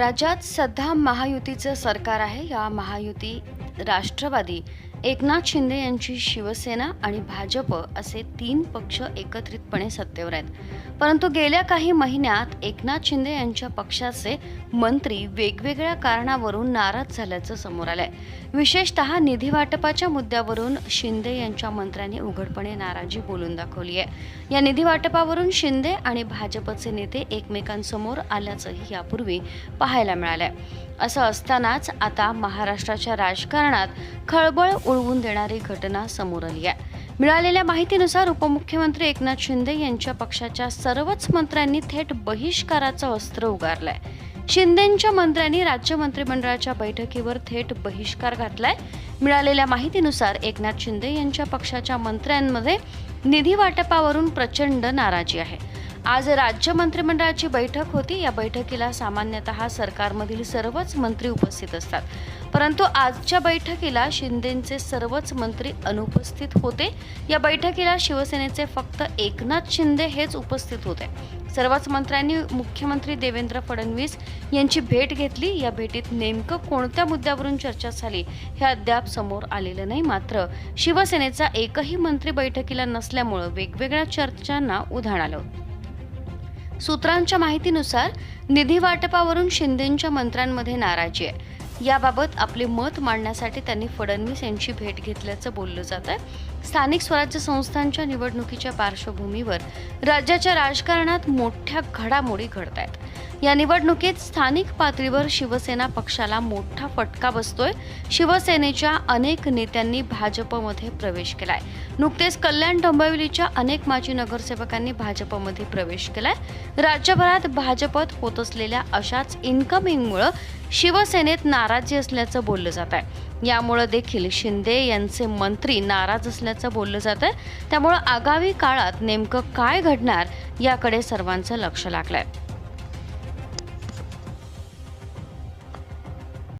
राज्यात सध्या महायुतीचं सरकार आहे. या महायुती राष्ट्रवादी एकनाथ शिंदे यांची शिवसेना आणि भाजप असे तीन पक्ष एकत्रितपणे सत्तेवर आहेत. परंतु गेल्या काही महिन्यात एकनाथ शिंदे यांच्या पक्षाचे मंत्री वेगवेगळ्या कारणावरून नाराज झाल्याचं समोर आलंय. विशेषतः निधी वाटपाच्या मुद्द्यावरून शिंदे यांच्या मंत्र्यांनी उघडपणे नाराजी बोलून दाखवली आहे. या निधी वाटपावरून शिंदे आणि भाजपचे नेते एकमेकांसमोर आल्याचंही यापूर्वी पाहायला मिळालंय. असं असतानाच आता महाराष्ट्राच्या राजकारणात खळबळ उडवून देणारी घटना समोर आली आहे. मिळालेल्या माहितीनुसार उपमुख्यमंत्री एकनाथ शिंदे यांच्या पक्षाच्या सर्वच मंत्र्यांनी थेट बहिष्काराचं अस्त्र उगारलंय. शिंदेंच्या मंत्र्यांनी राज्य मंत्रिमंडळाच्या बैठकीवर थेट बहिष्कार घातलाय. मिळालेल्या माहितीनुसार एकनाथ शिंदे यांच्या पक्षाच्या मंत्र्यांमध्ये निधी वाटपावरून प्रचंड नाराजी आहे. आज राज्य मंत्रिमंडळाची बैठक होती. या बैठकीला सामान्यतः सरकारमधील सर्वच मंत्री उपस्थित असतात. परंतु आजच्या बैठकीला शिंदेचे सर्वच मंत्री अनुपस्थित होते. या बैठकीला शिवसेनेचे फक्त एकनाथ शिंदे हेच उपस्थित होते. सर्वच मंत्र्यांनी मुख्यमंत्री देवेंद्र फडणवीस यांची भेट घेतली. या भेटीत नेमकं कोणत्या मुद्द्यावरून चर्चा झाली हे अद्याप समोर आलेलं नाही. मात्र शिवसेनेचा एकही मंत्री बैठकीला नसल्यामुळं वेगवेगळ्या चर्चांना उधाण आलं. सूत्रांच्या माहितीनुसार निधी वाटपावरून शिंदेंच्या मंत्र्यांमध्ये नाराजी आहे. याबाबत आपले मत मांडण्यासाठी त्यांनी फडणवीस यांची भेट घेतल्याचं बोललं जात आहे स्थानिक स्वराज्य संस्थांच्या निवडणुकीच्या पार्श्वभूमीवर राज्याच्या राजकारणात मोठ्या घडामोडी घडत आहेत या निवडणुकीत स्थानिक पातळीवर शिवसेना पक्षाला मोठा फटका बसतोय. शिवसेनेच्या अनेक नेत्यांनी भाजपमध्ये प्रवेश केलाय. नुकतेच कल्याण डोंबिवलीच्या अनेक माजी नगरसेवकांनी भाजपमध्ये प्रवेश केलाय. राज्यभरात भाजपत होत असलेल्या अशाच इन्कमिंगमुळं शिवसेनेत नाराजी असल्याचं बोललं जात आहे यामुळं देखील शिंदे यांचे मंत्री नाराज असल्याचं बोललं जात आहे त्यामुळं आगामी काळात नेमकं काय घडणार याकडे सर्वांचं लक्ष लागलंय.